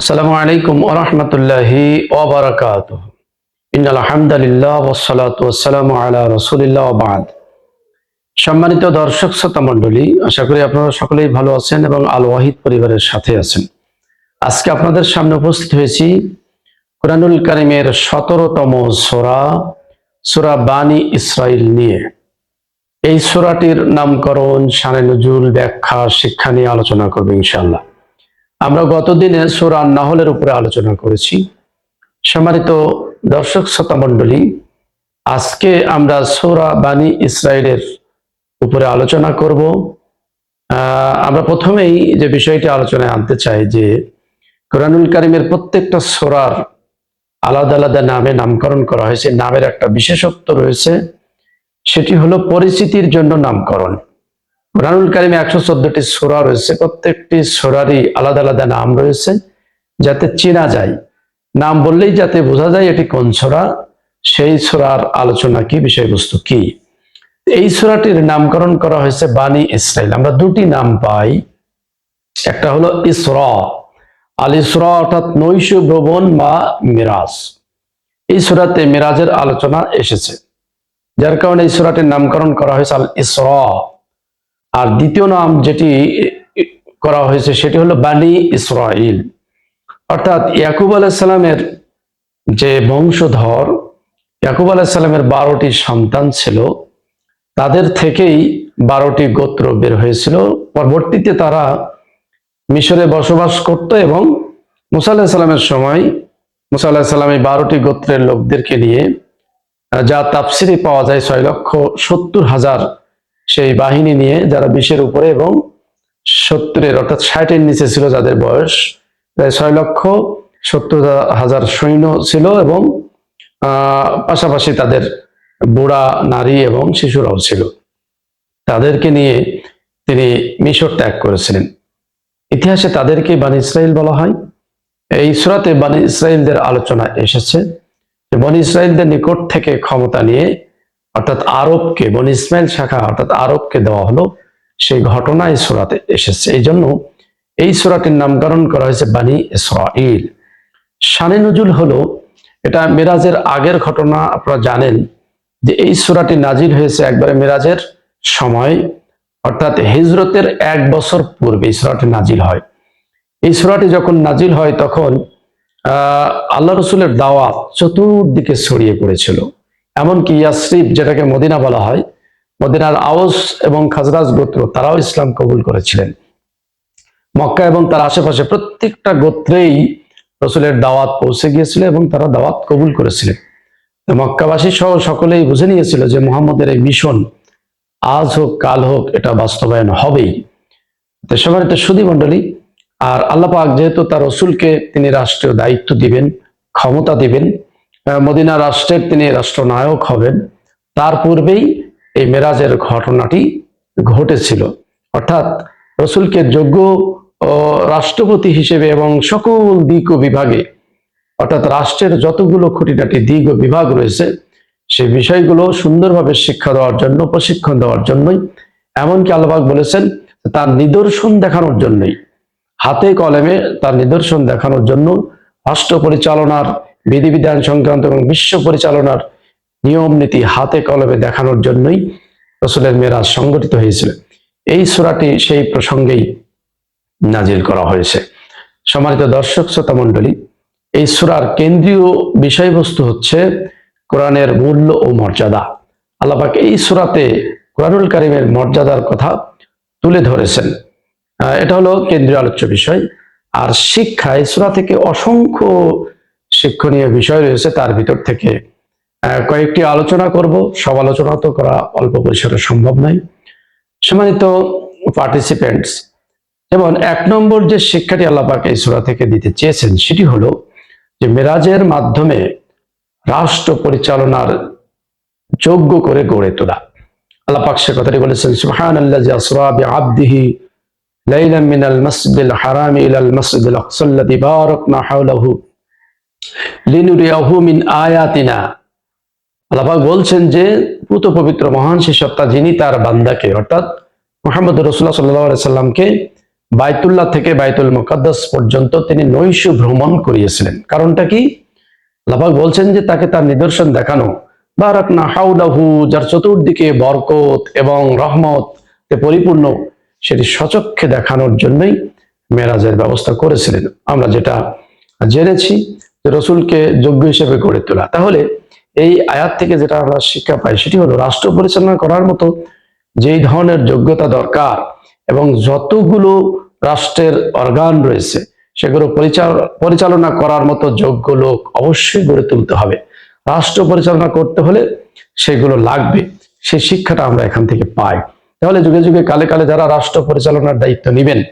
আসসালামু আলাইকুম ওরহমতুল্লাহি ওবরাকাত ইন আলহামদুলিল্লাহ ওসালাত ওয়াসালামু আলা রসুলিল্লাহ বাদ। সম্মানিত দর্শক, শ্রোতা মণ্ডলী, আশা করি আপনারা সকলেই ভালো আছেন এবং আল ওয়াহিদ পরিবারের সাথে আছেন। আজকে আপনাদের সামনে উপস্থিত হয়েছি কোরআনুল কারিমের সতেরোতম সোরা সোরা বানি ইসরাইল নিয়ে। এই সোরাটির নামকরণ শানে নজুল, ব্যাখ্যা, শিক্ষা নিয়ে আলোচনা করব ইনশাআল্লাহ। আমরা গতদিনে সুরা নাহলের উপরে আলোচনা করেছি। সম্মানিত দর্শক শ্রোতা মণ্ডলী আজকে আমরা সুরা বানি ইসরায়েলের উপরে আলোচনা করব। আমরা প্রথমেই যে বিষয়টি আলোচনায় আনতে চাই যে কোরআনুল কারিমের প্রত্যেকটা সোরার আলাদা আলাদা নামে নামকরণ করা হয়েছে। নামের একটা বিশেষত্ব রয়েছে, সেটি হলো পরিচিতির জন্য নামকরণ। কোরআনুল কারিমে একশো চোদ্দটি সোরা রয়েছে। প্রত্যেকটি সোরারই আলাদা আলাদা নাম রয়েছে, যাতে চেনা যায়। নাম বললেই যাতে বোঝা যায় এটি কোন সোরা, সেই সোরার আলোচনা কি, বিষয়বস্তু কি। এই সোরাটির নামকরণ করা হয়েছে বানি ইসরাইল আমরা দুটি নাম পাই। একটা হলো ইসরা। আল ইসরা অর্থাৎ নৈশ ভ্রমণ বা মিরাজ। এই সুরাতে মিরাজের আলোচনা এসেছে। যার কারণে এই সোরাটির নামকরণ করা হয়েছে আল ইসরা। আর দ্বিতীয় নাম যেটি করা হয়েছে সেটি হলো বানি ইসরাইল। অর্থাৎ ইয়াকুব আলাইসাল্লামের যে বংশধর, ইয়াকুব আলাইসাল্লামের বারোটি সন্তান ছিল, তাদের থেকেই বারোটি গোত্র বের হয়েছিল। পরবর্তীতে তারা মিশরে বসবাস করত এবং মুসা আলাহিসাল্লামের সময় মুসা আলাহিসাল্লাম এই বারোটি গোত্রের লোকদেরকে নিয়ে যা তাফসিরে পাওয়া যায় ছয় লক্ষ সত্তর হাজার সেই বাহিনী নিয়ে যারা বিশের উপরে এবং সত্তরের অর্থাৎ ষাটের নিচে ছিল যাদের বয়স, প্রায় ছয় লক্ষ সত্তর হাজার সৈন্য ছিল এবং পাশাপাশি তাদের বুড়া, নারী এবং শিশুরাও ছিল। তাদেরকে নিয়ে তিনি মিশর ত্যাগ করেছিলেন। ইতিহাসে তাদেরকে বানি ইসরায়েল বলা হয়। এই সুরাতে বানি ইসরায়েলদের আলোচনা এসেছে বনি ইসরায়েলদের নিকট থেকে ক্ষমতা নিয়ে অর্থাৎ আরবকে, বনি ইসমাইল শাখা অর্থাৎ আরবকে দেওয়া হলো, সেই ঘটনা এই সুরাতে এসেছে। এই জন্য এই সুরাটির নামকরণ করা হয়েছে বানি ইসরাইল শানে নজুল হলো, এটা মিরাজের আগের ঘটনা, আপনারা জানেন যে এই সুরাটি নাজিল হয়েছে একবারে মিরাজের সময়, অর্থাৎ হিজরতের এক বছর পূর্বে এই সুরাটি নাজিল হয়। এই সুরাটি যখন নাজিল হয়, তখন আল্লাহ রসুলের দাওয়াত চতুর্দিকে ছড়িয়ে পড়েছিল। এমনকি ইয়াসরিফ যেটাকে মদিনা বলা হয়, মদিনার আওস এবং খাজরাজ গোত্র, তারাও ইসলাম কবুল করেছিলেন। মক্কা এবং তার আশেপাশে প্রত্যেকটা গোত্রেই রসুলের দাওয়াত পৌঁছে গিয়েছিল এবং তারা দাওয়াত কবুল করেছিলেন। মক্কাবাসী সহ সকলেই বুঝে নিয়েছিল যে মোহাম্মদের এই মিশন আজ হোক, কাল হোক, এটা বাস্তবায়ন হবেই। তো সম্মানিত সুদী মণ্ডলী, আর আল্লাহ পাক যেহেতু তার রসুলকে তিনি রাষ্ট্রীয় দায়িত্ব দিবেন, ক্ষমতা দিবেন মদিনা রাষ্ট্রের তিনি রাষ্ট্রনায়ক হবেন। তার পূর্বেই এই মেরাজের ঘটনাটি ঘটেছিল। অর্থাৎ রসুলকে যোগ্য রাষ্ট্রপতি হিসেবে এবং সকল দিক ও বিভাগে, অর্থাৎ রাষ্ট্রের যতগুলো খুঁটিনাটি দিক ও বিভাগ রয়েছে সেই বিষয়গুলো সুন্দরভাবে শিক্ষা দেওয়ার জন্য, প্রশিক্ষণ দেওয়ার জন্যই, এমনকি আল্লাহবাক বলেছেন তার নিদর্শন দেখানোর জন্যই। হাতে কলমে তার নিদর্শন দেখানোর জন্য রাষ্ট্র পরিচালনার বিধিবিধান সংক্রান্ত এবং বিশ্ব পরিচালনার নিয়ম নীতি হাতে কলমে দেখানোর জন্যই রসুলের মেরাজ সংগঠিত হয়েছিল। এই সুরাটি সেই প্রসঙ্গেই নাজিল করা হয়েছে। সম্মানিত দর্শক শ্রোতা মণ্ডলী এই সুরার কেন্দ্রীয় বিষয়বস্তু হচ্ছে কোরআনের মূল্য ও মর্যাদা। আল্লাপাক এই সুরাতে কোরআনুল কারিমের মর্যাদার কথা তুলে ধরেছেন। এটা হলো কেন্দ্রীয় আলোচ্য বিষয়। আর শিক্ষা এই সুরা থেকে অসংখ্য শিক্ষণীয় বিষয় রয়েছে, তার ভিতর থেকে কয়েকটি আলোচনা করব। সব আলোচনা তো করা অল্প পরিসরে সম্ভব নয়। সম্মানিত পার্টিসিপেন্টস এবং এক নম্বর যে শিক্ষাটি আল্লাপাক এই সুরা থেকে দিতে চেয়েছেন, সেটি হলো যে মেরাজের মাধ্যমে রাষ্ট্র পরিচালনার যোগ্য করে গড়ে তোলা। আল্লাহ পাক সে কথাটি বলেছেন সুহান আল্লাহ আসরা বিআবদিহি লাইলাম মিনাল মাসজিদিল হারাম ইলাল মাসজিদিল আকসাল্লাযী বারাকনা হাওলাহু লিনুরিয়াহু মিন আয়াতিনা। আল্লাহ পাক বলছেন যে, পুত পবিত্র মহান সে যিনি তার বান্দাকে, অর্থাৎ মোহাম্মদ রসুল্লাহ সাল্লাহ সাল্লামকে থেকে মুকাদ্দাস পর্যন্ত তিনি নৈশ ভ্রমণ করিয়েছিলেন। কারণটা কি? বলছেন যে, তাকে তার নিদর্শন দেখানো। বারাকনা হাউলাহু যার চতুর্দিকে বরকত এবং রহমত পরিপূর্ণ, সেটি সচক্ষে দেখানোর জন্যই মেরাজের ব্যবস্থা করেছিলেন। আমরা যেটা জেনেছি রসুলকে যোগ্য হিসেবে গড়ে তোলা। তাহলে এই আয়াত থেকে যেটা আমরা শিক্ষা পাই, সেটি হলো রাষ্ট্র পরিচালনা করার মতো যেই ধরনের যোগ্যতা দরকার এবং যতগুলো রাষ্ট্রের অর্গান রয়েছে, সেগুলো পরিচাল- পরিচালনা করার মতো যোগ্য লোক অবশ্যই গড়ে তুলতে হবে। রাষ্ট্র পরিচালনা করতে হলে সেগুলো লাগবে সেই শিক্ষাটা আমরা এখান থেকে পাই। তাহলে যুগে যুগে কালে কালে যারা রাষ্ট্র পরিচালনার দায়িত্ব নেবেন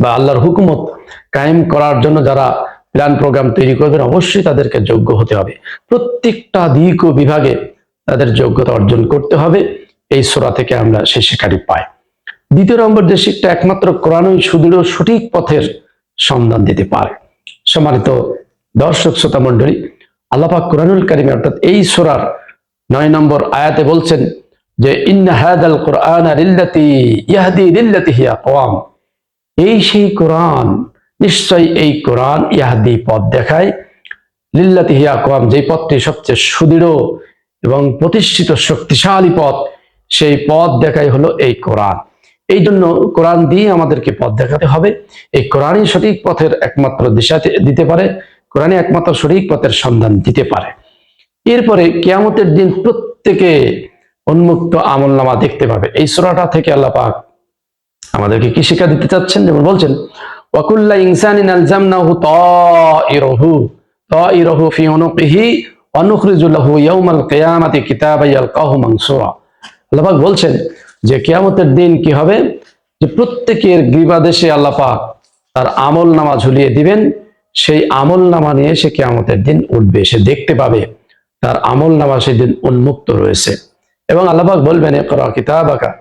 বা আল্লাহর হুকুমত কায়েম করার জন্য যারা প্ল্যান প্রোগ্রাম তৈরি করবেন, অবশ্যই তাদেরকে যোগ্য হতে হবে। প্রত্যেকটা দিক ও বিভাগে তাদের যোগ্যতা অর্জন করতে হবে। এই সোরা থেকে আমরা সেই শিক্ষাটি পাই। দ্বিতীয় নম্বর যে শিক্ষা একমাত্র কোরআনই সুদৃঢ় সঠিক পথের সন্ধান দিতে পারে। সম্মানিত দর্শক, শ্রোতা মন্ডলী আল্লাপাক কোরআনুল কারিমে অর্থাৎ এই সোরার নয় নম্বর আয়াতে বলছেন যে, ইন্না হাদাল কোরআন ইয়াহদি লিল্লাতি হিয়া কওয়াম। এই সেই কোরআন নিশ্চয় এই কোরআন ইয়াহদি পথ দেখায়। লিল্লাতি হিয়া কওয়াম যেই পথটি সবচেয়ে সুদৃঢ় এবং প্রতিষ্ঠিত শক্তিশালী পথ, সেই পথ দেখাই হলো এই কোরআন। এই জন্য কোরআন দিয়ে আমাদেরকে পথ দেখাতে হবে। এই কোরআনই সঠিক পথের একমাত্র দিশা দিতে পারে, কোরআনই একমাত্র সঠিক পথের সন্ধান দিতে পারে। এরপরে কিয়ামতের দিন প্রত্যেকে উন্মুক্ত আমল নামা দেখতে পাবে। এই সুরাটা থেকে আল্লাহ পাক আমাদেরকে কি শিক্ষা দিতে চাচ্ছেন? যেমন বলছেন আল্লাহ পাক বলছেন যে কিয়ামতের দিন কি হবে? যে প্রত্যেকের গ্রীবাদেশে আল্লাহ পাক তার আমল নামা ঝুলিয়ে দিবেন। সেই আমল নামা নিয়ে সে কেয়ামতের দিন উঠবে, সে দেখতে পাবে তার আমল নামা সেদিন উন্মুক্ত রয়েছে। এবং আল্লাহবাক বলবেন কিতাবাকা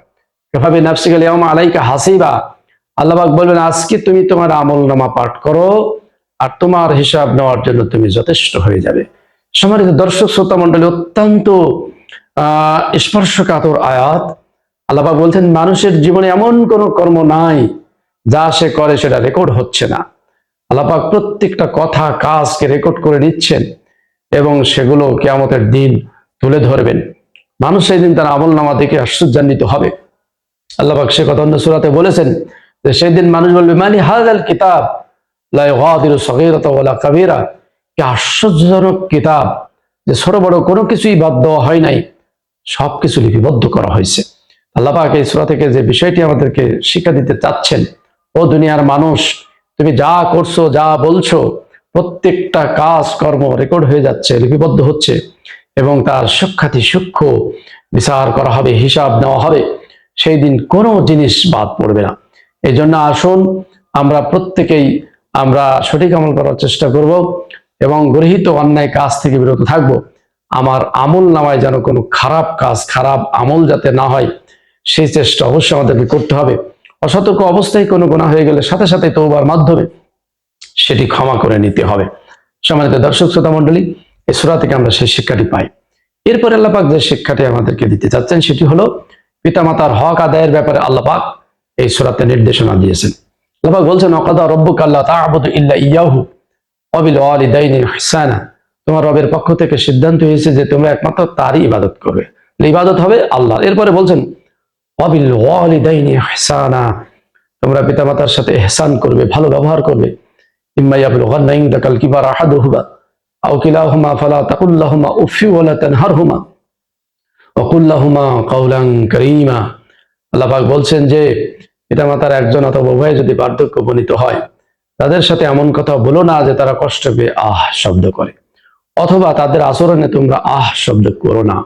এভাবে নাফসিকাল আলাইকা হাসিবা। আল্লাহবাক বলবেন, আজকে তুমি তোমার আমল নামা পাঠ করো আর তোমার হিসাব নেওয়ার জন্য তুমি যথেষ্ট হয়ে যাবে। সম্মানিত দর্শক, শ্রোতা মন্ডলী অত্যন্ত আহ স্পর্শকাতর আয়াত। আল্লাহবাক বলছেন, মানুষের জীবনে এমন কোনো কর্ম নাই যা সে করে সেটা রেকর্ড হচ্ছে না। আল্লাপাক প্রত্যেকটা কথা, কাজকে রেকর্ড করে নিচ্ছেন এবং সেগুলো কেয়ামতের দিন তুলে ধরবেন। মানুষ সেই দিন তার আমল নামা দেখে আশ্চর্যান্বিত হবে। আল্লাপাক সে কথা অন্য সুরাতে বলেছেন যে সেই দিন মানুষ বলবে মালি হাজাল কিতাব? আশ্চর্যজনক কিতাব যে ছোট বড় কোনো কিছুই বাদ দেওয়া হয় নাই, সবকিছু লিপিবদ্ধ করা হয়েছে। আল্লাহ পাক থেকে যে বিষয়টি আমাদেরকে শিক্ষা দিতে চাচ্ছেন, ও দুনিয়ার মানুষ, তুমি যা করছ, যা বলছো, প্রত্যেকটা কাজ, কর্ম রেকর্ড হয়ে যাচ্ছে, লিপিবদ্ধ হচ্ছে এবং তার সুখ্যাতি সূক্ষ্ম বিচার করা হবে, হিসাব নেওয়া হবে। সেই দিন কোনো জিনিস বাদ পড়বে না। এই জন্য আসুন, আমরা প্রত্যেকেই আমরা সঠিক আমল করার চেষ্টা করব এবং গৃহীত অন্যায় কাজ থেকে বিরত থাকব। আমার আমল নামায় যেন কোনো খারাপ কাজ, খারাপ আমল যাতে না হয়, সেই চেষ্টা অবশ্যই আমাদেরকে করতে হবে। অসতর্ক অবস্থায় কোনো গুণা হয়ে গেলে সাথে সাথে তৌবার মাধ্যমে সেটি ক্ষমা করে নিতে হবে। সম্মানিত দর্শক, শ্রোতা মন্ডলী এই সুরা থেকে আমরা সেই শিক্ষাটি পাই। এরপরে আল্লাপাক যে শিক্ষাটি আমাদেরকে দিতে চাচ্ছেন সেটি হলো, পিতামাতার হক আদায়ের ব্যাপারে আল্লাপাক এই সুরাতে নির্দেশনা দিয়েছেন। আল্লাপাক বলছেন অকাদা রব্বুক আল্লাহ তাআবুদু ইল্লা ইয়াহু অবিল ওয়ালিদাইনি ইহসানা। তোমার রবের পক্ষ থেকে সিদ্ধান্ত হয়েছে যে তোমরা একমাত্র তারই ইবাদত করবে। ইবাদত হবে আল্লাহ। এরপরে বলছেন অবিল ওয়ালিদাইনি ইহসানা। তোমরা পিতামাতার সাথে ইহসান করবে, ভালো ব্যবহার করবে। ইম্মা ইয়াবলুগান্না ইনদাকাল কিবার আহাদুহুমা আও কিলাহুমা ফালা তাকুল্লাহুমা উফি ওয়ালা তানহারহুমা ওয়া কুল্লাহুমা কাওলান কারীমা। আল্লাহ বলছেন যে পিতামাতার একজন অথবা উভয় যদি বার্ধক্য উপনীত হয়, তাদের সাথে এমন কথা বলো না যে তারা কষ্ট পেয়ে আহ শব্দ করে। অথবা তাদের আচরণে তোমরা আহ শব্দ করো না।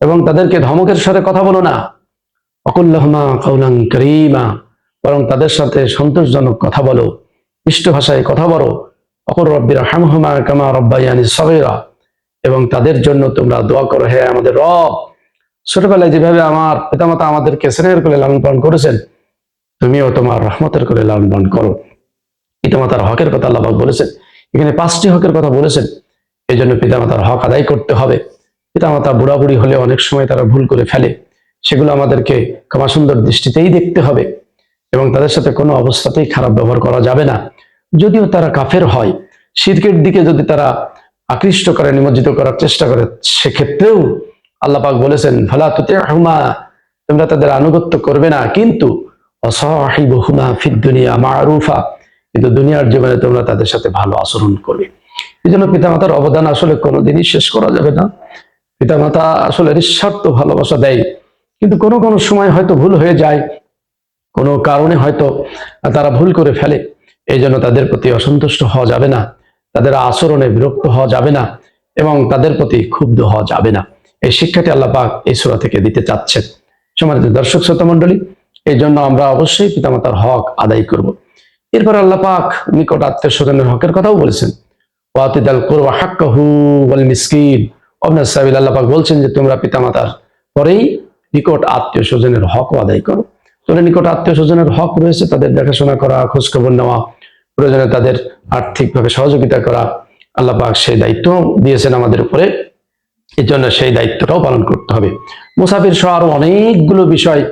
এবং তাদেরকে ধমকের সাথে কথা বলো না। অকুল্লাহমা কৌলাং করিমা, বরং তাদের সাথে সন্তোষজনক কথা বলো। মিষ্ট ভাষায় কথা বলো। অকুর রব্বির হামহুমা কামা রব্বাইয়ানি সগেরা। এবং তাদের জন্য তোমরা দোয়া করো, হে আমাদের রব। ছোটবেলায় যেভাবে আমার পিতামাতা আমাদেরকে স্নেহের করে লালন পালন করেছেন তুমিও তোমার রহমতের করে লালন করো। পিতামাতার হকের কথা আল্লাহ বলেছেন। এখানে পাঁচটি হকের কথা বলেছেন। এই জন্য পিতামাতার হক আদায় করতে হবে। পিতামাতা বুড়াবুড়ি হলে অনেক সময় তারা ভুল করে ফেলে। সেগুলো আমাদেরকে ক্ষমা সুন্দর দৃষ্টিতেই দেখতে হবে। এবং তাদের সাথে কোনো অবস্থাতেই খারাপ ব্যবহার করা যাবে না। যদিও তারা কাফের হয় শিরকের দিকে যদি তারা আকৃষ্ট করে, নিমজ্জিত করার চেষ্টা করে, সেক্ষেত্রেও আল্লাহ পাক বলেছেন, ফালা তুতে তোমরা তাদের আনুগত্য করবে না। কিন্তু অসহিবহুমা ফিদ দুনিয়া মারুফা। কিন্তু দুনিয়ার জীবনে তোমরা তাদের সাথে ভালো আচরণ করবে। এই জন্য পিতামাতার অবদান আসলে কোনোদিনই শেষ করা যাবে না। পিতামাতা আসলে নিঃস্বার্থ ভালোবাসা দেয়। কিন্তু কোনো কোনো সময় হয়তো ভুল হয়ে যায়। কোনো কারণে হয়তো তারা ভুল করে ফেলে। এই জন্য তাদের প্রতি অসন্তুষ্ট হওয়া যাবে না। তাদের আচরণে বিরক্ত হওয়া যাবে না এবং তাদের প্রতি ক্ষুব্ধ হওয়া যাবে না। এই শিক্ষাটি আল্লাহ পাক এই সুরা থেকে দিতে চাচ্ছেন। সমাজিত দর্শক, শ্রোতা মন্ডলী এই জন্য আমরা অবশ্যই পিতামাতার হক আদায় করব। এরপর আল্লাহ পাক নিকট আত্মীয় স্বজনের হকের কথাও বলেছেন। আল্লাহ পাক বলছেন যে, তোমরা পিতামাতার পরেই নিকট আত্মীয় স্বজনের হক আদায় করো। তোদের নিকট আত্মীয় স্বজনের হক রয়েছে, তাদের দেখাশোনা করা, খোঁজখবর নেওয়া, প্রয়োজনে তাদের আর্থিকভাবে সহযোগিতা করা, আল্লাহ পাক সেই দায়িত্ব দিয়েছেন আমাদের উপরে। এর জন্য সেই দায়িত্বটাও পালন করতে হবে। মুসাফির সহ আরও অনেকগুলো বিষয়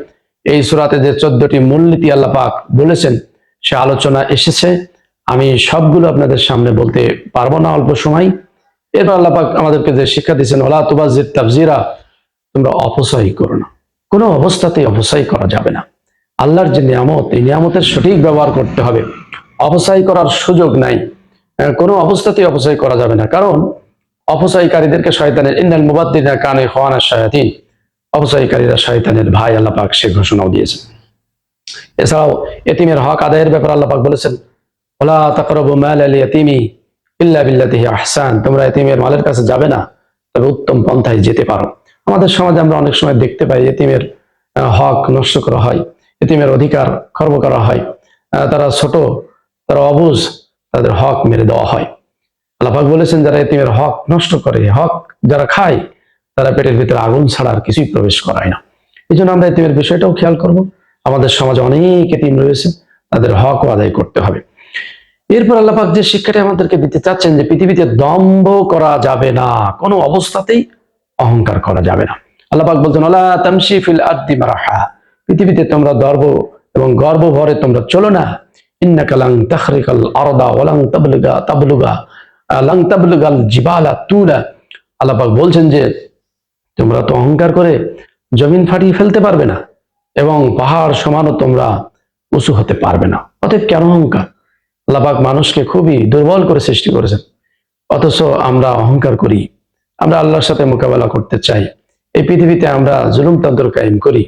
এই সুরাতে যে চোদ্দটি মূলনীতি আল্লাহ পাক বলেছেন, সে আলোচনা এসেছে। আমি সবগুলো আপনাদের সামনে বলতে পারব না অল্প সময়। এরপর আল্লাহ পাক আমাদেরকে যে শিক্ষা দিয়েছেন, ওলা তুবাজির তাবজিরা তোমরা অপচয় করো না। কোনো অবস্থাতেই অপচয় করা যাবে না। আল্লাহর যে নিয়ামত, এই নিয়ামতের সঠিক ব্যবহার করতে হবে। অপচয় করার সুযোগ নাই। কোনো অবস্থাতেই অপচয় করা যাবে না। কারণ, অপচয়কারীদেরকে শয়তানের, ইন্নাল মুবাদ্দিনা কানে খোয়ানা শায়াতিন অপচয়কারীরা শয়তানের ভাই আল্লাহ সে ঘোষণাও দিয়েছে এছাড়াও এতিমের হক আদায়ের ব্যাপারে আল্লাহ বলেছেন, ওলা তাকরাবু মাল আল ইয়াতিমি ইল্লা বিল্লাতিহি আহসান। তোমরা এতিমের মালের কাছে যাবে না, তবে উত্তম পন্থায় যেতে পারো। আমাদের সমাজে আমরা অনেক সময় দেখতে পাই এতিমের হক নষ্ট করা হয়, এতিমের অধিকার খর্ব করা হয় তারা ছোট, তারা অবুজ, তাদের হক মেরে দেওয়া হয়। আল্লাহাক বলেছেন, যারা এতিমের হক নষ্ট করে, হক যারা খায় তারা পেটের ভিতরে আগুন ছাড়া আর কিছুই প্রবেশ করায় না। এই জন্য আমরা এতিমের বিষয়টাও খেয়াল করব। আমাদের সমাজে অনেক এতিম রয়েছে, তাদের হকও আদায় করতে হবে। এরপর আল্লাপাক যে শিক্ষাটি আমাদেরকে দিতে চাচ্ছেন যে পৃথিবীতে দম্ভ করা যাবে না, কোনো অবস্থাতেই অহংকার করা যাবে না। আল্লাপাক বলছেন আল্লাহ তামসি ফিল আদি মারাহা পৃথিবীতে তোমরা দর্ব এবং গর্ব ভরে তোমরা চলো না। ইন্নাকালাং তাখরিকাল আরদা ওলাং তাবলুগা তাবলুগা লাং তাবলুগাল জিবালা তুলা। আল্লাপাক বলছেন যে তোমরা তো অহংকার করে জমিন ফাটিয়ে ফেলতে পারবে না এবং পাহাড় সমানও তোমরা উঁচু হতে পারবে না। অতএব কেন অহংকার? আল্লাপাক মানুষকে খুবই দুর্বল করে সৃষ্টি করেছেন। অথচ আমরা অহংকার করি। আমরা আল্লাহর সাথে মোকাবেলা করতে চাই। এই পৃথিবীতে আমরা জুলুমতন্ত্র কায়েম করি।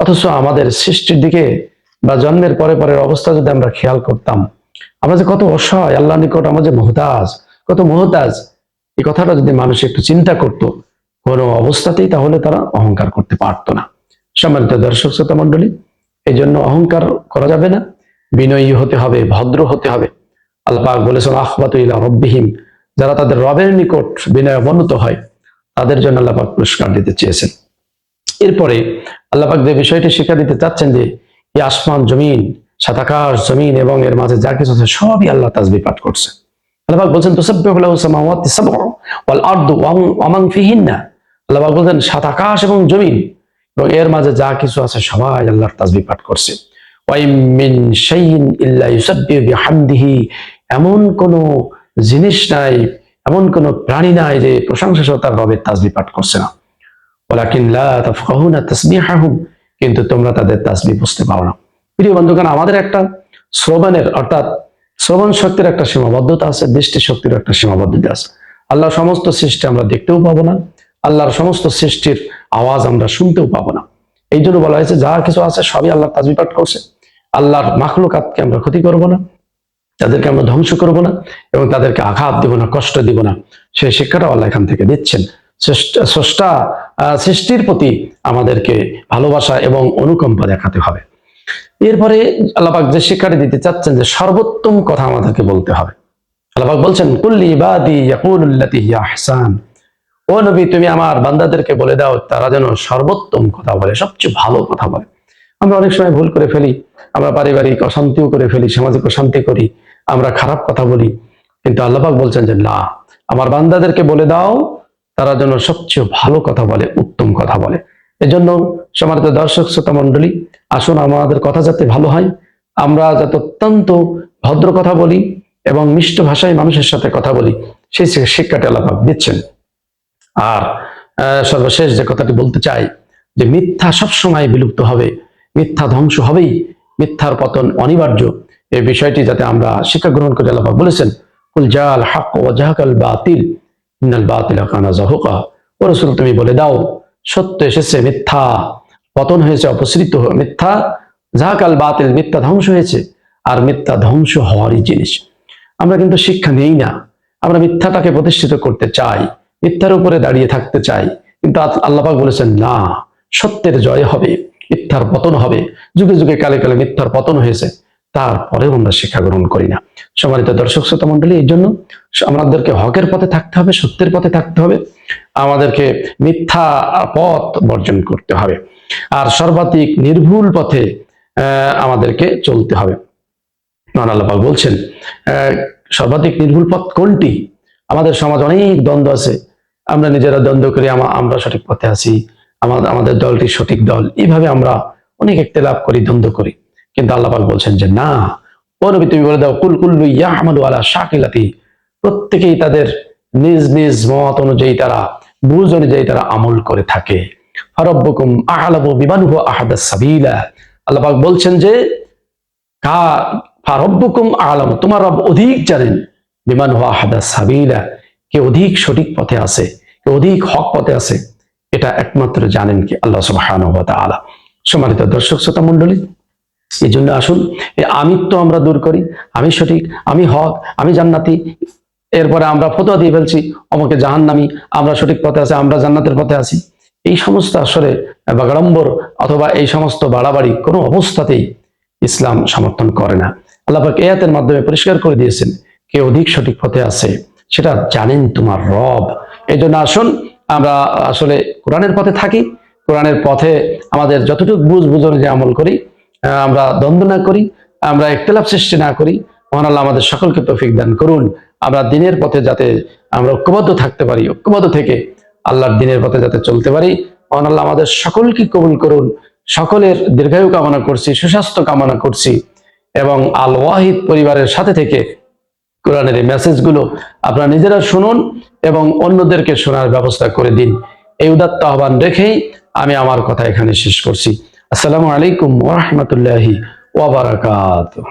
অথচ আমাদের সৃষ্টির দিকে বা জন্মের পরে পরের অবস্থা যদি আমরা খেয়াল করতাম, আমরা যে কত অসহায় আল্লাহ নিকট আমরা যে মহতাজ, কত মহতাজ। এই কথাটা যদি মানুষ একটু চিন্তা করত কোনো অবস্থাতেই তাহলে তারা অহংকার করতে পারতো না। সম্মানিত দর্শক, শ্রোতা মন্ডলী এই জন্য অহংকার করা যাবে না, বিনয়ী হতে হবে, ভদ্র হতে হবে। আল্লাহ বলেছেন, আহবাত ইলা রব্বিহিম যারা তাদের রবের নিকট বিনয় অবনত হয়, তাদের জন্য আল্লাহ পাক পুরস্কার দিতে চেয়েছেন। এরপরে আল্লাহ পাক যে বিষয়টি শিক্ষা দিতে চাচ্ছেন যে, এই আসমান জমিন সাতাকাশ জমিন এবং এর মাঝে যা কিছু আছে সবই আল্লাহ তাজবি পাঠ করছে। আল্লাপাক বলছেন, তুসাব্বিহু লাহু সামাওয়াতি সাবউ ওয়াল আরদু ওয়া মান ফিহিন্না আল্লাহ বলছেন সাত আকাশ এবং জমিন, এবং এর মাঝে যা কিছু আছে সবাই আল্লাহর তাজবি পাঠ করছে। মিন এমন কোন জিনিস নাই, এমন কোন প্রাণী নাই যে প্রশংসা তার রবের তাজবি পাঠ করছে না। কিন্তু তোমরা তাদের তাসবি বুঝতে পারো না। প্রিয় বন্ধুগণ, আমাদের একটা শ্রবণের অর্থাৎ শ্রবণ শক্তির একটা সীমাবদ্ধতা আছে দৃষ্টি শক্তির একটা সীমাবদ্ধতা আছে। আল্লাহ সমস্ত সৃষ্টি আমরা দেখতেও পাবো না আল্লাহর সমস্ত সৃষ্টির আওয়াজ আমরা শুনতেও পাবো না। এই জন্য বলা হয়েছে যা কিছু আছে সবই আল্লাহ তাজবি পাঠ করছে। আল্লাহর মাখলুকাতকে আমরা ক্ষতি করব না, তাদেরকে আমরা ধ্বংস করব না এবং তাদেরকে আঘাত দিব না, কষ্ট দিব না। সেই শিক্ষাটা আল্লাহ এখান থেকে দিচ্ছেন। স্রষ্টা- সৃষ্টির প্রতি আমাদেরকে ভালোবাসা এবং অনুকম্পা দেখাতে হবে। এরপরে আল্লাপাক যে শিক্ষাটি দিতে চাচ্ছেন যে সর্বোত্তম কথা আমাদেরকে বলতে হবে। আল্লাপাক বলছেন কুল্লি ইবাদি ইয়াকুলুল্লাতি আহসান। ও নবী, তুমি আমার বান্দাদেরকে বলে দাও, তারা যেন সর্বোত্তম কথা বলে, সবচেয়ে ভালো কথা বলে। আমরা অনেক সময় ভুল করে ফেলি, আমরা পারিবারিক অশান্তিও করে ফেলি, সামাজিক অশান্তি করি, আমরা খারাপ কথা বলি, কিন্তু আল্লাপাক বলছেন যে, না, আমার বান্দাদেরকে বলে দাও, তারা যেন সবচেয়ে ভালো কথা বলে, উত্তম কথা বলে। এজন্য সমানিত দর্শক, শ্রোতা মন্ডলী আসুন আমাদের কথা যাতে ভালো হয়, আমরা যাতে অত্যন্ত ভদ্র কথা বলি এবং মিষ্ট ভাষায় মানুষের সাথে কথা বলি, সেই শিক্ষাটি আল্লাহ দিচ্ছেন। আর সর্বশেষ যে কথাটি বলতে চাই, যে মিথ্যা সবসময় বিলুপ্ত হবে, মিথ্যা ধ্বংস হবেই, মিথ্যার পতন অনিবার্য। এই বিষয়টি যাতে আমরা শিক্ষা গ্রহণ করে, আল্লাহ বলেছেন, কুল জাল হাক ও জাহাকাল বাতিল, ইন্নাল বাতিল কানা জাহুকা। ও রসুল, তুমি বলে দাও, সত্য এসেছে, মিথ্যা পতন হয়েছে, অপসৃত মিথ্যা জাহাকাল বাতিল, মিথ্যা ধ্বংস হয়েছে, আর মিথ্যা ধ্বংস হওয়ারই জিনিস। আমরা কিন্তু শিক্ষা নেই না। আমরা মিথ্যাটাকে প্রতিষ্ঠিত করতে চাই। মিথ্যার উপরে দাঁড়িয়ে থাকতে চাই। কিন্তু আল্লাপাক বলেছেন, না, সত্যের জয় হবে মিথ্যার পতন হবে। যুগে যুগে কালে কালে মিথ্যার পতন হয়েছে। তারপরেও আমরা শিক্ষা গ্রহণ করি না। সম্মানিত দর্শক, শ্রোতা মন্ডলী এই জন্য আমাদেরকে হকের পথে থাকতে হবে, সত্যের পথে থাকতে হবে। আমাদেরকে মিথ্যা পথ বর্জন করতে হবে। আর সর্বাধিক নির্ভুল পথে আমাদেরকে চলতে হবে। আল্লাপাক বলছেন সর্বাধিক নির্ভুল পথ কোনটি? আমাদের সমাজ অনেক দ্বন্দ্ব আছে। আমরা নিজেরা দ্বন্দ্ব করি, আমা- আমরা সঠিক পথে আছি আমাদের আমাদের দলটি সঠিক দল। এইভাবে আমরা অনেক একতেলাভ করি, দ্বন্দ্ব করি। কিন্তু আল্লাপাক বলছেন যে, না, ও তুমি বলে দাও, কুল কুল্লু ইয়াহমালু আলা শাকিলাতি। প্রত্যেকেই তাদের নিজ নিজ মত অনুযায়ী তারা, বুঝ অনুযায়ী তারা আমল করে থাকে। ফারব্বুকুম আহলাবু বিমানুহু আহাদাস সাবিলা। আল্লাপাক বলছেন যে, কা ফারব্বুকুম আলাম। তোমার রব অধিক জানেন। বিমান হওয়া হাদা সাবিলা, কে অধিক সঠিক পথে আছে, কে অধিক হক পথে আছে, এটা একমাত্র জানেন কি আল্লাহ সুবহানাহু ওয়া তাআলা। সম্মানিত দর্শক শ্রোতা মণ্ডলী, এই জন্য আসুন এই আমিত্ব আমরা দূর করি, আমি সঠিক, আমি হক, আমি জান্নাতি, এরপরে আমরা ফতোয়া দিয়ে ফেলছি, অমকে জাহান্নামি, আমরা সঠিক পথে আছি, আমরা জান্নাতের পথে আছি। এই সমস্ত আসলে বাগাড়ম্বর অথবা এই সমস্ত বাড়াবাড়ি কোনো অবস্থাতেই ইসলাম সমর্থন করে না। আল্লাহ এয়াতের মাধ্যমে পরিষ্কার করে দিয়েছেন কে অধিক সঠিক পথে আছে, সেটা জানেন তোমার রব। এই জন্য আসুন, আমরা আসলে কোরআনের পথে থাকি, কোরআনের পথে আমাদের যতটুকু বুঝ বুঝন যে আমল করি আমরা দ্বন্দ্ব না করি, আমরা একতলাপ সৃষ্টি না করি, মহান আল্লাহ আমাদের সকলকে তৌফিক দান করুন। আমরা দিনের পথে যাতে আমরা ঐক্যবদ্ধ থাকতে পারি, ঐক্যবদ্ধ থেকে আল্লাহর দিনের পথে যাতে চলতে পারি, মহান আল্লাহ আমাদের সকলকে কবুল করুন। সকলের দীর্ঘায়ু কামনা করছি, সুস্বাস্থ্য কামনা করছি এবং আল ওয়াহিদ পরিবারের সাথে থেকে কোরআনের এই মেসেজগুলো আপনারা নিজেরা শুনুন এবং অন্যদেরকে শোনার ব্যবস্থা করে দিন। এই উদাত্ত আহ্বান রেখেই আমি আমার কথা এখানে শেষ করছি। আসসালামু আলাইকুম ওরহমতুল্লাহি ওয়াবারাকাতুহ